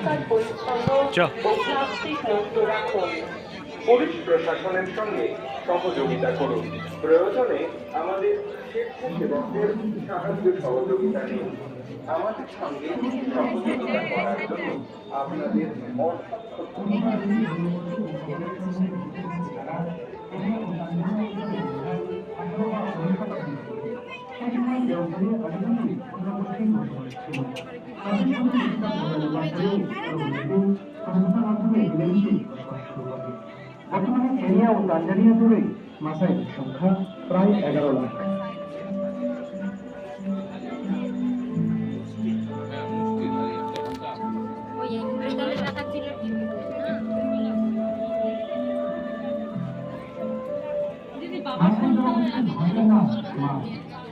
পরিষ্কার পরিচ্ছন্ন। ও প্লাস্টিক মুক্ত রাখুন পুলিশ প্রশাসনের সঙ্গে সহযোগিতা করুন প্রয়োজনে আমাদের স্বেচ্ছাসেবকদের সাহায্য সহযোগিতা নিন আমাদের সঙ্গে সহযোগিতা করার জন্য আপনাদের অসংখ্য ধন্যবাদ। বর্তমানে কেনিয়া ও তানজানিয়া জুড়ে মাসাইদের সংখ্যা প্রায় এগারো লাখ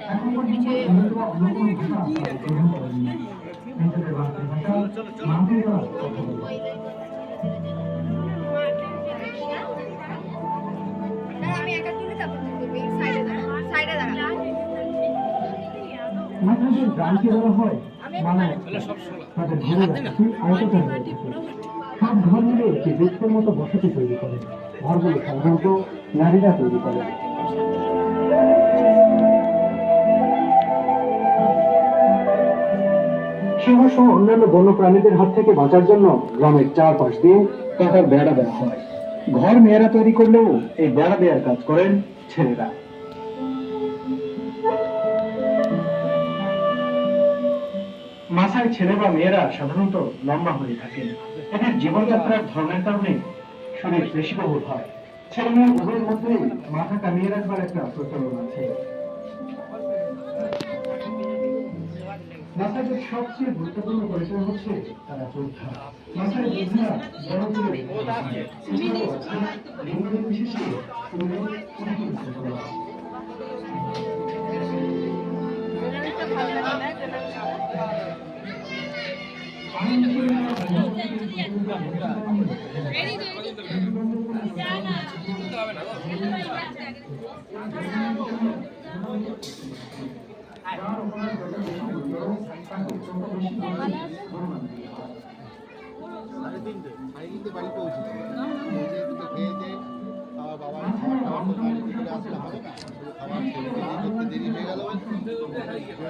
এখন পর্যন্ত নিজেদের মাতৃভাষা গ্রামকে বলা হয় মানায় তাদের ঘরের একটি আয়তকার থাকে। সব ঘর মিলে একটি বৃক্ষের মতো বসতি তৈরি করে ঘরগুলো সাধারণত নারীরা তৈরি করে সিংহ সহ অন্যান্য বন্য প্রাণীদের হাত থেকে বাঁচার জন্য গ্রামের চারপাশ দিয়ে কাঁটার বেড়া দেওয়া হয়। ঘর মেয়েরা তৈরি করলেও এই বেড়া দেওয়ার কাজ করেন ছেলেরা। মাসায় ছেলে বা মেয়েরা সাধারণত লম্বা হয়ে থাকে। এদের জীবনযাত্রার ধরনের কারণে শরীর বেশি বহুল হয়। ছেলে মেয়ে উভয়ের মধ্যে মাথা কামিয়ে রাখবার একটা প্রচলন আছে। মাথাকে সবচেয়ে গুরুত্বপূর্ণ পরিচয় হচ্ছে তারা পরীক্ষা মাথায় বোঝা বড় করে বিশেষে সাড়ে তিনটে সাড়ে তিনটে বাড়ি পৌঁছেছি খেয়ে যেয়ে আমার বাবার খাবার দাবার তো বাড়িতে চলে আসলে হবে না খাবার করতে দেরি হয়ে গেল